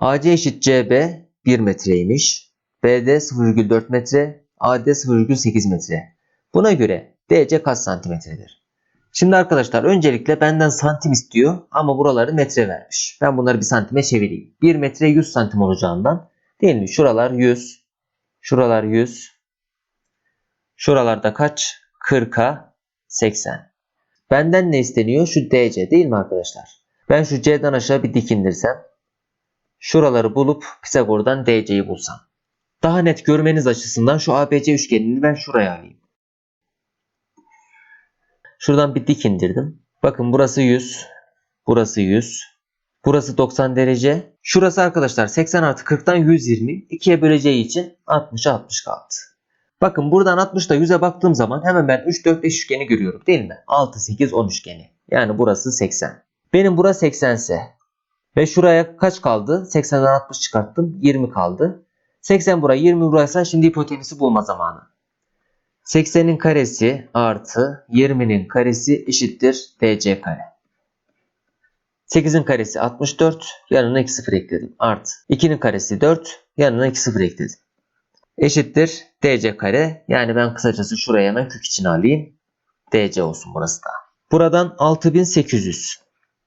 AC eşit CB 1 metreymiş. BD 0,4 metre. AD 0,8 metre. Buna göre DC kaç santimetredir? Şimdi arkadaşlar öncelikle benden santim istiyor ama buraları metre vermiş. Ben bunları bir santime çevireyim. 1 metre 100 santim olacağından değil mi? Şuralar 100. Şuralar 100. Şuralarda kaç? 40'a 80. Benden ne isteniyor? Şu DC değil mi arkadaşlar? Ben şu C'den aşağı bir dik indirsem. Şuraları bulup Pisagor'dan DC'yi bulsam. Daha net görmeniz açısından şu ABC üçgenini ben şuraya alayım. Şuradan bir dik indirdim. Bakın burası 100. Burası 100. Burası 90 derece. Şurası arkadaşlar 80 artı 40'tan 120. 2'ye böleceği için 60'a 60 kaldı. Bakın buradan 60'da 100'e baktığım zaman hemen ben 3, 4, 5 üçgeni görüyorum değil mi? 6, 8, 10 üçgeni. Yani burası 80. Benim burası 80 ise ve şuraya kaç kaldı? 80'den 60 çıkarttım. 20 kaldı. 80 buraya 20 buraysa şimdi hipotenüsü bulma zamanı. 80'in karesi artı 20'nin karesi eşittir DC kare. 8'in karesi 64. Yanına 2 sıfır ekledim. Artı 2'nin karesi 4. Yanına 2 sıfır ekledim. Eşittir DC kare. Yani ben kısacası şuraya hemen kök içine alayım. DC olsun burası da. Buradan 6800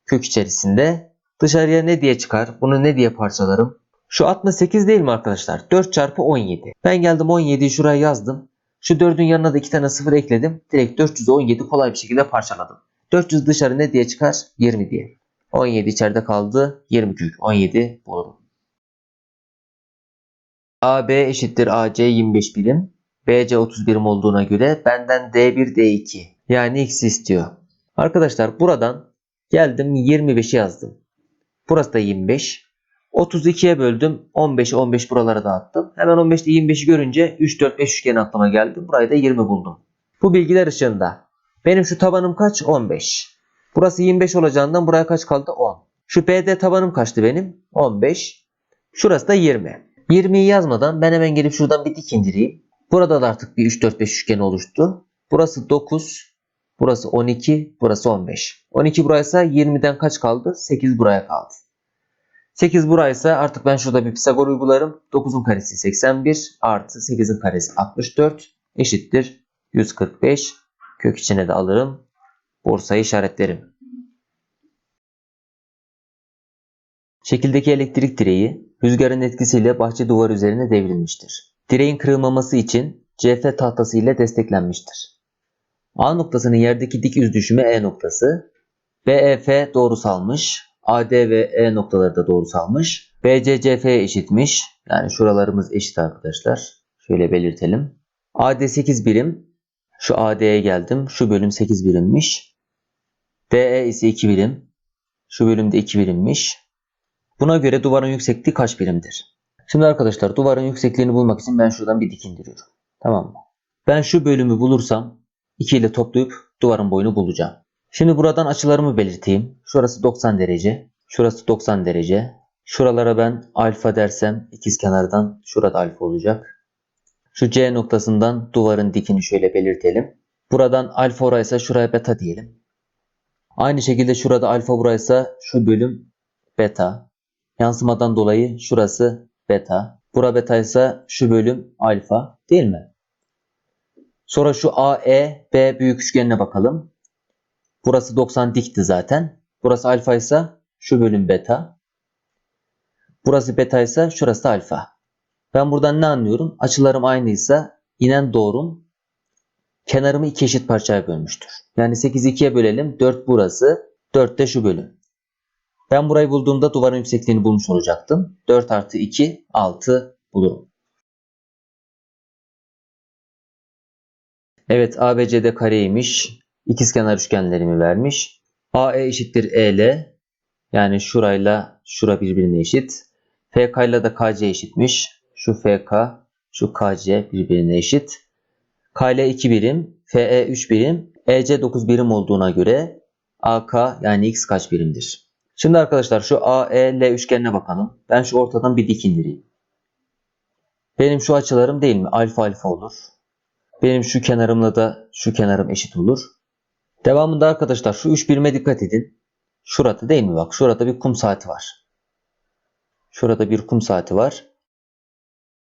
kök içerisinde dışarıya ne diye çıkar? Bunu ne diye parçalarım? Şu 68 değil mi arkadaşlar? 4 çarpı 17. Ben geldim 17'yi şuraya yazdım. Şu 4'ün yanına da 2 tane 0 ekledim. Direkt 417 kolay bir şekilde parçaladım. 400 dışarı ne diye çıkar? 20 diye. 17 içeride kaldı. 20 kök. 17 bulurum. AB eşittir AC 25 birim. BC 30 birim olduğuna göre benden D1 D2 yani X istiyor. Arkadaşlar buradan geldim 25'i yazdım. Burası da 25. 32'ye böldüm. 15 15 buralara dağıttım. Hemen 15'te 25'i görünce 3 4 5 üçgeni aklıma geldi. Burayı da 20 buldum. Bu bilgiler ışığında benim şu tabanım kaç? 15. Burası 25 olacağından buraya kaç kaldı? 10. Şu BD tabanım kaçtı benim? 15. Şurası da 20. 20'yi yazmadan ben hemen gelip şuradan bir dik indireyim. Burada da artık bir 3 4 5 üçgen oluştu. Burası 9. Burası 12. Burası 15. 12 buraysa 20'den kaç kaldı? 8 buraya kaldı. 8 buraysa artık ben şurada bir Pisagor uygularım. 9'un karesi 81 artı 8'in karesi 64 eşittir 145. Kök içine de alırım. Borsayı işaretlerim. Şekildeki elektrik direği rüzgarın etkisiyle bahçe duvarı üzerine devrilmiştir. Direğin kırılmaması için CF tahtası ile desteklenmiştir. A noktasının yerdeki dik yüz düşümü E noktası. BEF doğrusalmış. AD ve E noktaları da doğrusalmış. BC CF'ye eşitmiş. Yani şuralarımız eşit arkadaşlar. Şöyle belirtelim. AD 8 birim. Şu AD'ye geldim. Şu bölüm 8 birimmiş. DE ise 2 birim. Şu bölümde 2 birimmiş. Buna göre duvarın yüksekliği kaç birimdir? Şimdi arkadaşlar duvarın yüksekliğini bulmak için ben şuradan bir dik indiriyorum. Tamam mı? Ben şu bölümü bulursam 2 ile toplayıp duvarın boyunu bulacağım. Şimdi buradan açılarımı belirteyim. Şurası 90 derece. Şurası 90 derece. Şuralara ben alfa dersem ikizkenardan şurada alfa olacak. Şu C noktasından duvarın dikini şöyle belirtelim. Buradan alfa oraysa şuraya beta diyelim. Aynı şekilde şurada alfa buraysa şu bölüm beta. Yansımadan dolayı şurası beta. Bura beta ise şu bölüm alfa değil mi? Sonra şu AE B büyük üçgenine bakalım. Burası 90 dikti zaten. Burası alfa ise şu bölüm beta. Burası beta ise şurası alfa. Ben buradan ne anlıyorum? Açılarım aynıysa inen doğrum kenarımı iki eşit parçaya bölmüştür. Yani 8'i 2'ye bölelim. 4 burası. 4 de şu bölüm. Ben burayı bulduğumda duvarın yüksekliğini bulmuş olacaktım. 4 artı 2 6 bulurum. Evet ABCD kareymiş. İkizkenar üçgenlerimi vermiş. AE eşittir EL. Yani şurayla şura birbirine eşit. FK ile de KC eşitmiş. Şu FK, şu KC birbirine eşit. KL 2 birim, FE 3 birim, EC 9 birim olduğuna göre AK yani X kaç birimdir? Şimdi arkadaşlar şu AEL üçgenine bakalım. Ben şu ortadan bir dik indireyim. Benim şu açılarım değil mi? Alfa alfa olur. Benim şu kenarımla da şu kenarım eşit olur. Devamında arkadaşlar şu üç birime dikkat edin. Şurada değil mi bak? Şurada bir kum saati var. Şurada bir kum saati var.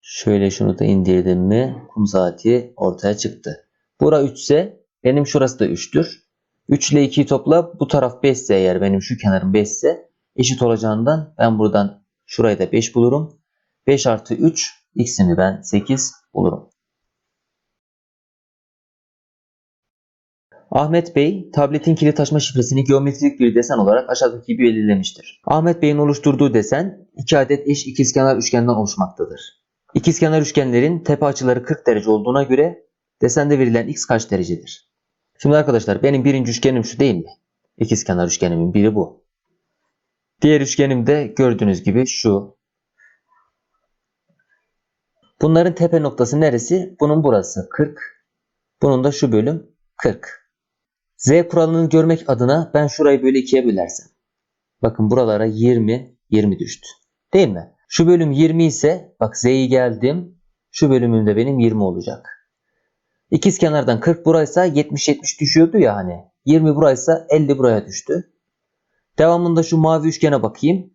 Şöyle şunu da indirdim mi kum saati ortaya çıktı. Bura 3 ise benim şurası da 3'tür. 3 ile 2'yi topla bu taraf 5 ise eğer benim şu kenarım 5 ise eşit olacağından ben buradan şurayı da 5 bulurum. 5 artı 3 x'ini ben 8 bulurum. Ahmet Bey, tabletin kilit taşıma şifresini geometrik bir desen olarak aşağıdaki gibi belirlemiştir. Ahmet Bey'in oluşturduğu desen iki adet eş ikizkenar üçgenden oluşmaktadır. İkizkenar üçgenlerin tepe açıları 40 derece olduğuna göre desende verilen x kaç derecedir? Şimdi arkadaşlar benim birinci üçgenim şu değil mi? İkizkenar üçgenimin biri bu. Diğer üçgenim de gördüğünüz gibi şu. Bunların tepe noktası neresi? Bunun burası 40. Bunun da şu bölüm 40. Z kuralını görmek adına ben şurayı böyle ikiye bölersem. Bakın buralara 20, 20 düştü. Değil mi? Şu bölüm 20 ise bak Z'yi geldim. Şu bölümümde benim 20 olacak. İkiz kenardan 40 buraysa 70-70 düşüyordu ya hani. 20 buraysa 50 buraya düştü. Devamında şu mavi üçgene bakayım.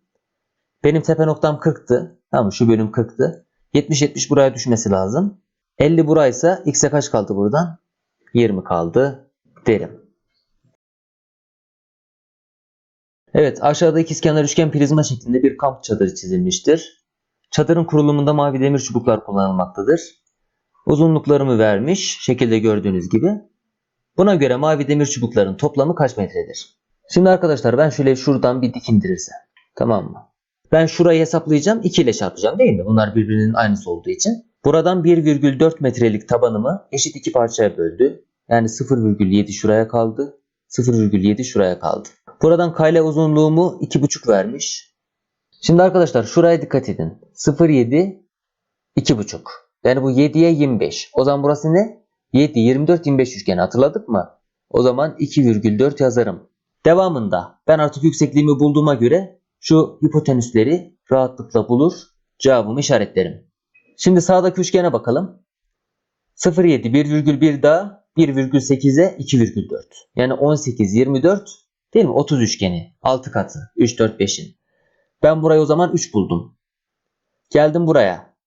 Benim tepe noktam 40'tı. Tamam şu bölüm 40'tı. 70-70 buraya düşmesi lazım. 50 buraysa x'e kaç kaldı buradan? 20 kaldı derim. Evet aşağıda ikizkenar üçgen prizma şeklinde bir kamp çadırı çizilmiştir. Çadırın kurulumunda mavi demir çubuklar kullanılmaktadır. Uzunluklarımı vermiş şekilde gördüğünüz gibi. Buna göre mavi demir çubukların toplamı kaç metredir? Şimdi arkadaşlar ben şöyle şuradan bir dik indirirsem. Tamam mı? Ben şurayı hesaplayacağım 2 ile çarpacağım değil mi? Bunlar birbirinin aynısı olduğu için. Buradan 1,4 metrelik tabanımı eşit iki parçaya böldü. Yani 0,7 şuraya kaldı. 0,7 şuraya kaldı. Buradan kale uzunluğumu 2,5 vermiş. Şimdi arkadaşlar şuraya dikkat edin. 0,7 2,5. Yani bu 7'ye 25. O zaman burası ne? 7, 24, 25 üçgeni hatırladık mı? O zaman 2,4 yazarım. Devamında ben artık yüksekliğimi bulduğuma göre şu hipotenüsleri rahatlıkla bulur. Cevabımı işaretlerim. Şimdi sağdaki üçgene bakalım. 0,7 1,1 daha 1,8'e 2,4. Yani 18, 24 değil mi? 30 üçgeni. 6 katı. 3, 4, 5'in. Ben burayı o zaman 3 buldum. Geldim buraya.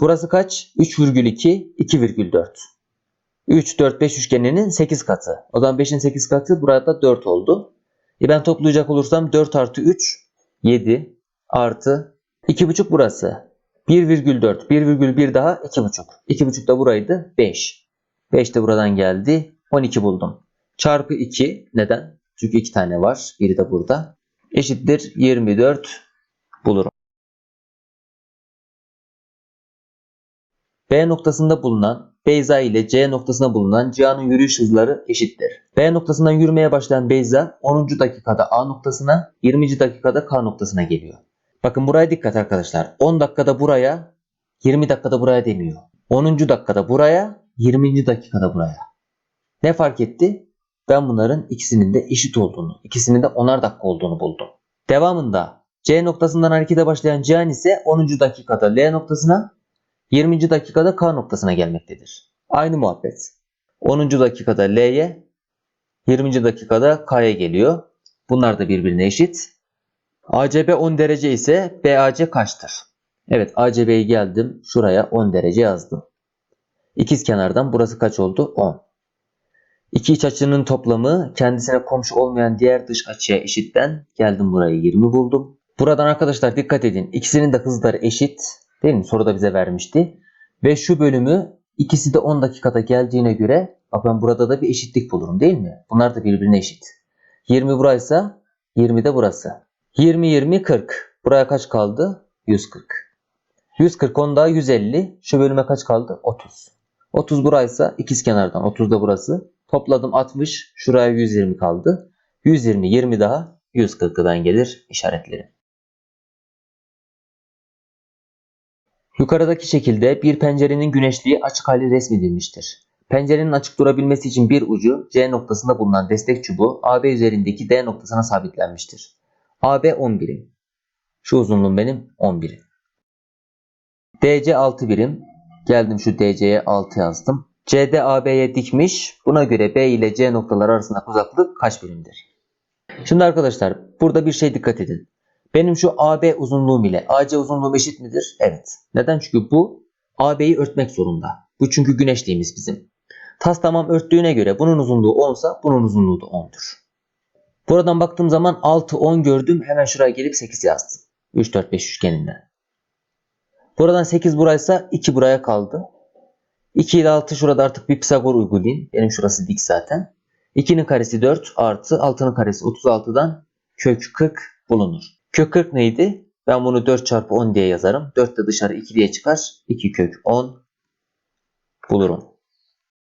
Burası kaç? 3,2, 2,4. 3, 4, 5 üçgeninin 8 katı. O zaman 5'in 8 katı burada 4 oldu. E ben toplayacak olursam 4 artı 3, 7 artı 2,5 burası. 1,4, 1,1 daha 2,5. 2,5 da buraydı 5. 5 de buradan geldi. 12 buldum. Çarpı 2 neden? Çünkü 2 tane var. Biri de burada. Eşittir 24 bulurum. B noktasında bulunan Beyza ile C noktasında bulunan Cihan'ın yürüyüş hızları eşittir. B noktasından yürümeye başlayan Beyza 10. dakikada A noktasına, 20. dakikada K noktasına geliyor. Bakın buraya dikkat arkadaşlar. 10 dakikada buraya, 20 dakikada buraya demiyor. 10. dakikada buraya, 20. dakikada buraya. Ne fark etti? Ben bunların ikisinin de eşit olduğunu, ikisinin de 10'ar dakika olduğunu buldum. Devamında C noktasından harekete başlayan Cihan ise 10. dakikada L noktasına, 20. dakikada K noktasına gelmektedir. Aynı muhabbet. 10. dakikada L'ye, 20. dakikada K'ya geliyor. Bunlar da birbirine eşit. ACB 10 derece ise BAC kaçtır? Evet ACB'yi geldim. Şuraya 10 derece yazdım. İkiz kenardan burası kaç oldu? 10. İki iç açının toplamı kendisine komşu olmayan diğer dış açıya eşitten geldim burayı 20 buldum. Buradan arkadaşlar dikkat edin. İkisinin de hızları eşit. Değil mi? Soruda bize vermişti. Ve şu bölümü ikisi de 10 dakikada geldiğine göre bak ben burada da bir eşitlik bulurum değil mi? Bunlar da birbirine eşit. 20 buraysa 20 de burası. 20 20 40. Buraya kaç kaldı? 140. 140 10 daha 150. Şu bölüme kaç kaldı? 30. 30 buraysa ikiz kenardan 30 da burası. Topladım 60. Şuraya 120 kaldı. 120 20 daha 140'dan gelir işaretlerim. Yukarıdaki şekilde bir pencerenin güneşliği açık hali resmedilmiştir. Pencerenin açık durabilmesi için bir ucu C noktasında bulunan destek çubuğu AB üzerindeki D noktasına sabitlenmiştir. AB 10 birim. Şu uzunluğum benim 10 birim. DC 6 birim. Geldim şu DC'ye 6 yazdım. CD AB'ye dikmiş. Buna göre B ile C noktaları arasındaki uzaklık kaç birimdir? Şimdi arkadaşlar burada bir şey dikkat edin. Benim şu AB uzunluğum ile AC uzunluğum eşit midir? Evet. Neden? Çünkü bu AB'yi örtmek zorunda. Bu çünkü güneşliğimiz bizim. Tas tamam örttüğüne göre bunun uzunluğu 10 sa bunun uzunluğu da 10'dur. Buradan baktığım zaman 6, 10 gördüm. Hemen şuraya gelip 8 yazdım. 3, 4, 5 üçgeninden. Buradan 8 buraysa 2 buraya kaldı. 2 ile 6 şurada artık bir Pisagor uygulayın. Benim şurası dik zaten. 2'nin karesi 4 artı 6'nın karesi 36'dan kök 40 bulunur. Kök 40 neydi? Ben bunu 4 çarpı 10 diye yazarım. 4 de dışarı 2 diye çıkar. 2 kök 10 bulurum.